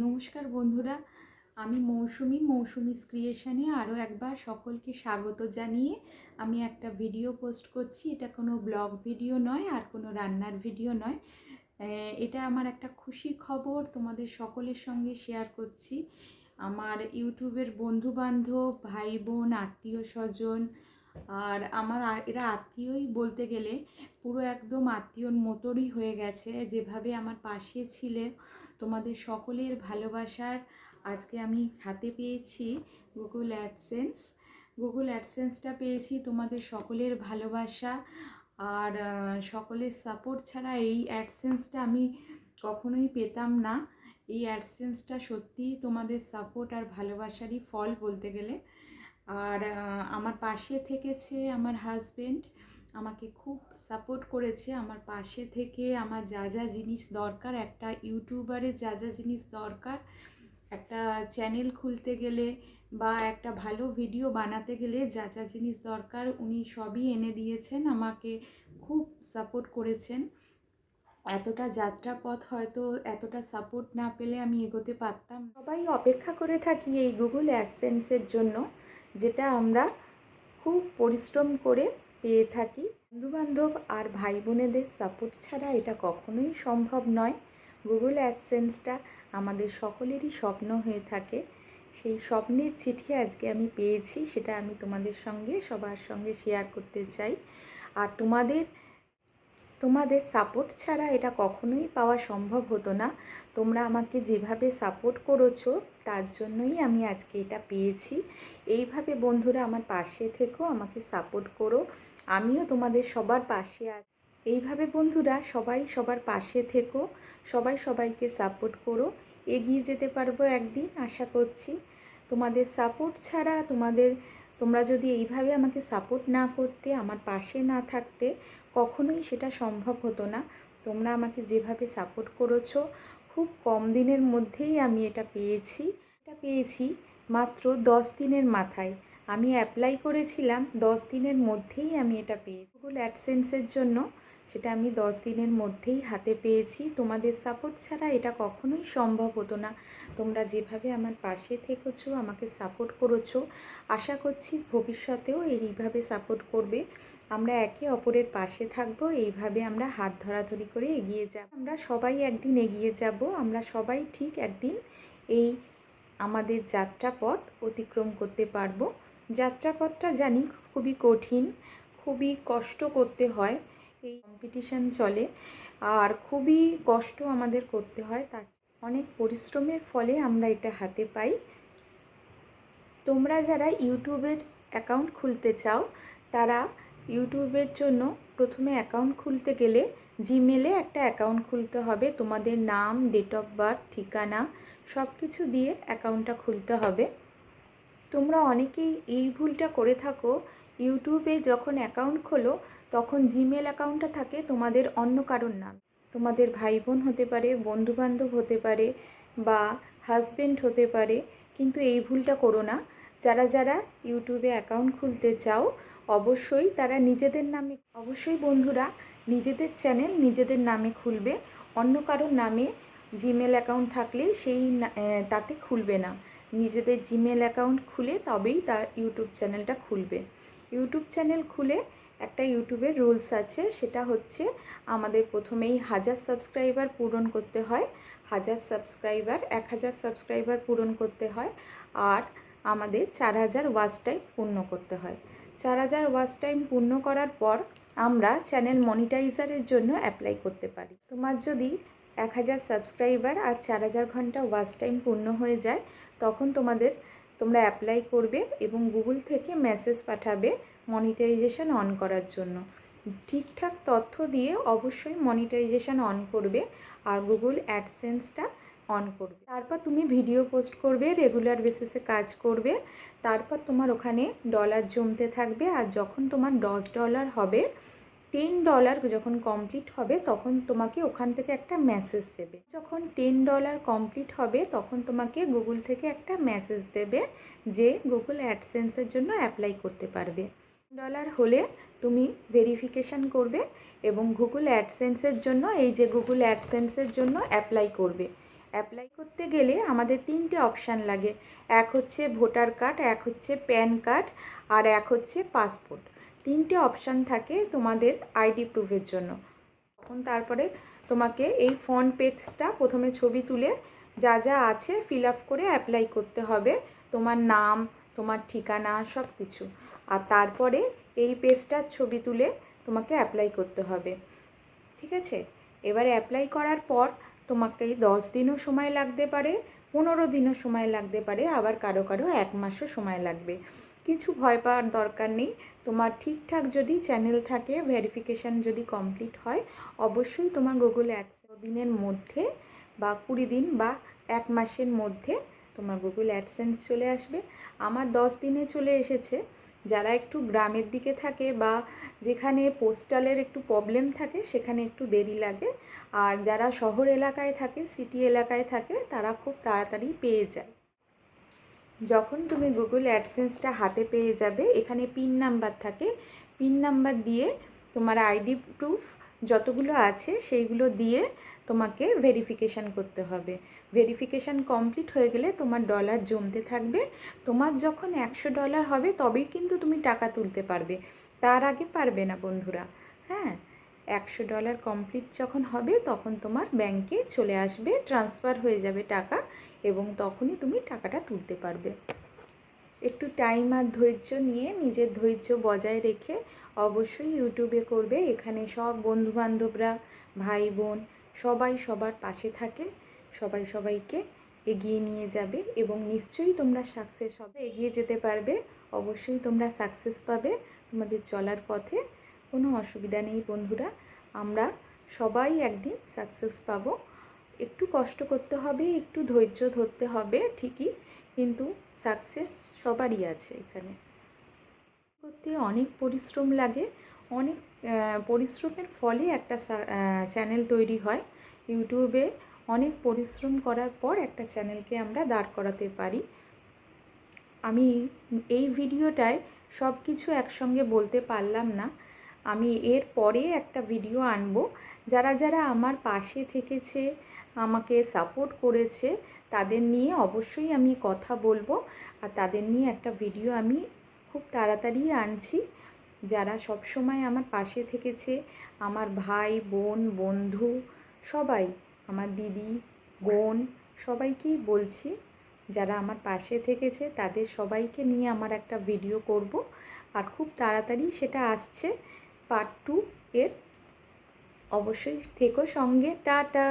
নমস্কার বন্ধুরা, আমি মৌসুমি মৌসুমি ক্রিয়েশনে আরও একবার সকলকে স্বাগত জানিয়ে আমি একটা ভিডিও পোস্ট করছি। এটা কোনো ব্লগ ভিডিও নয়, আর কোনো রান্নার ভিডিও নয়। এটা আমার একটা খুশির খবর, তোমাদের সকলের সঙ্গে শেয়ার করছি। আমার ইউটিউবের বন্ধু বান্ধব ভাই বোন আত্মীয় স্বজন, আর আমার এরা আত্মীয়ই বলতে গেলে পুরো একদম আত্মীয়র মতোরই হয়ে গেছে। যেভাবে আমার পাশে ছিলে তোমাদের সকলের ভালোবাসার আজকে আমি হাতে পেয়েছি গুগল অ্যাডসেন্স গুগল অ্যাডসেন্সটা পেয়েছি তোমাদের সকলের ভালোবাসা আর সকলের সাপোর্ট ছাড়া এই অ্যাডসেন্সটা আমি কখনোই পেতাম না। এই অ্যাডসেন্সটা সত্যিই তোমাদের সাপোর্ট আর ভালোবাসারই ফল বলতে গেলে। আর আমার পাশে থেকেছে আমার হাজবেন্ড আমাকে খুব সাপোর্ট করেছে। আমার পাশে থেকে আমার যা যা জিনিস দরকার, একটা ইউটিউবারের যা যা জিনিস দরকার, একটা চ্যানেল খুলতে গেলে বা একটা ভালো ভিডিও বানাতে গেলে যা যা জিনিস দরকার উনি সবই এনে দিয়েছেন, আমাকে খুব সাপোর্ট করেছেন। এতটা যাত্রাপথ হয়তো এতটা সাপোর্ট না পেলে আমি এগোতে পারতাম সবাই অপেক্ষা করে থাকি এই গুগল অ্যাডসেন্সের জন্য, যেটা আমরা খুব পরিশ্রম করে পেয়ে থাকি। বন্ধুবান্ধব আর ভাই বোনেদের সাপোর্ট ছাড়া এটা কখনোই সম্ভব নয়। গুগল অ্যাডসেন্সটা আমাদের সকলেরই স্বপ্ন হয়ে থাকে। সেই স্বপ্নের চিঠি আজকে আমি পেয়েছি, সেটা আমি তোমাদের সঙ্গে, সবার সঙ্গে শেয়ার করতে চাই। আর তোমাদের তোমাদের সাপোর্ট ছাড়া এটা কখনোই পাওয়া সম্ভব হতো না। তোমরা আমাকে যেভাবে সাপোর্ট করেছ, তার জন্যই আমি আজকে এটা পেয়েছি। এইভাবে বন্ধুরা আমার পাশে থেকেও আমাকে সাপোর্ট করো। আমিও তোমাদের সবার পাশে আছি। এইভাবে বন্ধুরা সবাই সবার পাশে থেকো, সবাই সবাইকে সাপোর্ট করো। এগিয়ে যেতে পারব একদিন, আশা করছি। তোমাদের সাপোর্ট ছাড়া, তোমাদের, তোমরা যদি এইভাবে আমাকে সাপোর্ট না করতে, আমার পাশে না থাকতে, কখনোই সেটা সম্ভব হতো না। তোমরা আমাকে যেভাবে সাপোর্ট করেছ, খুব কম দিনের মধ্যেই আমি এটা পেয়েছি। এটা পেয়েছি মাত্র দশ দিনের মাথায়। আমি অ্যাপ্লাই করেছিলাম, দশ দিনের মধ্যেই আমি এটা পেয়েছি। গুগল অ্যাডসেন্সের জন্য সেটা আমি দশ দিনের মধ্যেই হাতে পেয়েছি। তোমাদের সাপোর্ট ছাড়া এটা কখনোই সম্ভব হতো না। তোমরা যেভাবে আমার পাশে থেকেছো, আমাকে সাপোর্ট করেছ, আশা করছি ভবিষ্যতেও এইভাবে সাপোর্ট করবে। আমরা একে অপরের পাশে থাকব, এইভাবে আমরা হাত ধরাধরি করে এগিয়ে যাব। আমরা সবাই একদিন এগিয়ে যাব, আমরা সবাই ঠিক একদিন এই আমাদের যাত্রাপথ অতিক্রম করতে পারব। যাত্রাপথটা জানি খুবই কঠিন, খুবই কষ্ট করতে হয়, এই কম্পিটিশান চলে, আর খুবই কষ্ট আমাদের করতে হয়, তার অনেক পরিশ্রমের ফলে আমরা এটা হাতে পাই। তোমরা যারা ইউটিউবের অ্যাকাউন্ট খুলতে চাও, তারা ইউটিউবের জন্য প্রথমে অ্যাকাউন্ট খুলতে গেলে জিমেলে একটা অ্যাকাউন্ট খুলতে হবে, তোমাদের নাম ডেট অফ বার্থ ঠিকানা সব কিছু দিয়ে অ্যাকাউন্টটা খুলতে হবে। তোমরা অনেকেই এই ভুলটা করে থাকো। ইউটিউবে যখন অ্যাকাউন্ট খোলো, তখন জিমেল অ্যাকাউন্টটা থাকে তোমাদের অন্য কারোর নাম। তোমাদের ভাই বোন হতে পারে, বন্ধুবান্ধব হতে পারে বা হাজবেন্ড হতে পারে, কিন্তু এই ভুলটা করো না। যারা যারা ইউটিউবে অ্যাকাউন্ট খুলতে চাও, অবশ্যই তারা নিজেদের নামে, অবশ্যই বন্ধুরা নিজেদের চ্যানেল নিজেদের নামে খুলবে। অন্য কারোর নামে জিমেল অ্যাকাউন্ট থাকলে সেই তাতে খুলবে না। নিজেদের জিমেল অ্যাকাউন্ট খুলে তবেই তার ইউটিউব চ্যানেলটা খুলবে। ইউটিউব চ্যানেল খুলে একটা ইউটিউবের রুলস আছে, সেটা হচ্ছে আমাদের প্রথমেই হাজার সাবস্ক্রাইবার পূরণ করতে হয়। হাজার সাবস্ক্রাইবার এক হাজার সাবস্ক্রাইবার পূরণ করতে হয় আর আমাদের চার হাজার ওয়াচ টাইম পূর্ণ করতে হয়। চার হাজার ওয়াচ টাইম পূর্ণ করার পর আমরা চ্যানেল মনিটাইজারের জন্য অ্যাপ্লাই করতে পারি। তোমার যদি এক হাজার সাবস্ক্রাইবার আর চার হাজার ঘণ্টা ওয়াচ টাইম পূর্ণ হয়ে যায়, তখন তোমাদের তোমরা অ্যাপ্লাই করবে এবং গুগল থেকে মেসেজ পাঠাবে মনিটাইজেশন অন করার জন্য। ঠিকঠাক তথ্য দিয়ে অবশ্যই মনিটাইজেশন অন করবে আর গুগল অ্যাডসেন্সটা অন করবে। তারপর তুমি ভিডিও পোস্ট করবে রেগুলার বেসিসে কাজ করবে, তারপর তোমার ওখানে ডলার জমতে থাকবে আর যখন তোমার দশ ডলার হবে টেন ডলার যখন কমপ্লিট হবে, তখন তোমাকে ওখান থেকে একটা মেসেজ দেবে। যখন টেন ডলার কমপ্লিট হবে, তখন তোমাকে গুগল থেকে একটা মেসেজ দেবে যে গুগল অ্যাডসেন্সের জন্য অ্যাপ্লাই করতে পারবে। ডলার হলে তুমি ভেরিফিকেশান করবে এবং গুগল অ্যাডসেন্সের জন্য, এই যে গুগল অ্যাডসেন্সের জন্য অ্যাপ্লাই করবে। অ্যাপ্লাই করতে গেলে আমাদের তিনটে অপশান লাগে। এক হচ্ছে ভোটার কার্ড এক হচ্ছে প্যান কার্ড আর এক হচ্ছে পাসপোর্ট তিনটে অপশান থাকে তোমাদের আইডি প্রুফের জন্য। তখন তারপরে তোমাকে এই ফ্রন্ট পেজটা প্রথমে ছবি তুলে যা যা আছে ফিল আপ করে অ্যাপ্লাই করতে হবে। তোমার নাম, তোমার ঠিকানা সব কিছু আর তারপরে এই পেজটার ছবি তুলে তোমাকে অ্যাপ্লাই করতে হবে। ঠিক আছে? এবারে অ্যাপ্লাই করার পর তোমাকে দশ দিনও সময় লাগতে পারে, পনেরো দিনও সময় লাগতে পারে, আবার কারও কারও এক মাসও সময় লাগবে। কিছু ভয় পাওয়ার দরকার নেই। তোমার ঠিকঠাক যদি চ্যানেল থাকে ভেরিফিকেশান যদি কমপ্লিট হয়, অবশ্যই তোমার গুগল অ্যাডস দিনের মধ্যে বা কুড়ি দিন বা এক মাসের মধ্যে তোমার গুগল অ্যাডসেন্স চলে আসবে। আমার দশ দিনে চলে এসেছে। যারা একটু গ্রামের দিকে থাকে বা যেখানে পোস্টালের একটু প্রবলেম থাকে, সেখানে একটু দেরি লাগে। আর যারা শহর এলাকায় থাকে সিটি এলাকায় থাকে, তারা খুব তাড়াতাড়ি পেয়ে যায়। যখন তুমি গুগল অ্যাডসেন্সটা হাতে পেয়ে যাবে, এখানে পিন নাম্বার থাকে। পিন নাম্বার দিয়ে তোমার আইডি প্রুফ যতগুলো আছে, সেইগুলো দিয়ে তোমাকে ভেরিফিকেশান করতে হবে। ভেরিফিকেশান কমপ্লিট হয়ে গেলে তোমার ডলার জমতে থাকবে। তোমার যখন একশো ডলার হবে, তবেই কিন্তু তুমি টাকা তুলতে পারবে। তার আগে পারবে না বন্ধুরা হ্যাঁ? একশো ডলার কমপ্লিট যখন হবে, তখন তোমার ব্যাংকে চলে আসবে ট্রান্সফার হয়ে যাবে টাকা এবং তখনই তুমি টাকাটা তুলতে পারবে। একটু টাইম আর ধৈর্য নিয়ে, নিজের ধৈর্য বজায় রেখে অবশ্যই ইউটিউবে করবে। এখানে সব বন্ধুবান্ধবরা ভাই বোন সবাই সবার পাশে থাকে, সবাই সবাইকে এগিয়ে নিয়ে যাবে এবং নিশ্চয়ই তোমরা সাকসেস হবে, এগিয়ে যেতে পারবে। অবশ্যই তোমরা সাকসেস পাবে তোমাদের চলার পথে। কোনো অসুবিধা নেই বন্ধুরা। আমরা সবাই একদিন সাকসেস পাব। একটু কষ্ট করতে হবে, একটু ধৈর্য ধরতে হবে, ঠিকই, কিন্তু সাকসেস সবারই আছে এখানে। করতে অনেক পরিশ্রম লাগে। অনেক পরিশ্রমের ফলে একটা চ্যানেল তৈরি হয়। ইউটিউবে অনেক পরিশ্রম করার পর একটা চ্যানেলকে আমরা দাঁড় করাতে পারি। আমি এই ভিডিওটায় সব কিছু একসঙ্গে বলতে পারলাম না। আমি এর পরে একটা ভিডিও আনব। যারা যারা আমার পাশে থেকেছে, আমাকে সাপোর্ট করেছে, তাদের নিয়ে অবশ্যই আমি কথা বলব। আর তাদের নিয়ে একটা ভিডিও আমি খুব তাড়াতাড়ি আনছি। যারা সব সময় আমার পাশে থেকেছে, আমার ভাই, বোন, বন্ধু, সবাই, আমার দিদি, বোন, সবাইকেই বলছি, যারা আমার পাশে থেকেছে, তাদের সবাইকে নিয়ে আমার একটা ভিডিও করব। আর খুব তাড়াতাড়ি সেটা আসছে। পার্ট টু এর অবশ্যই থেকো সঙ্গে টাটা!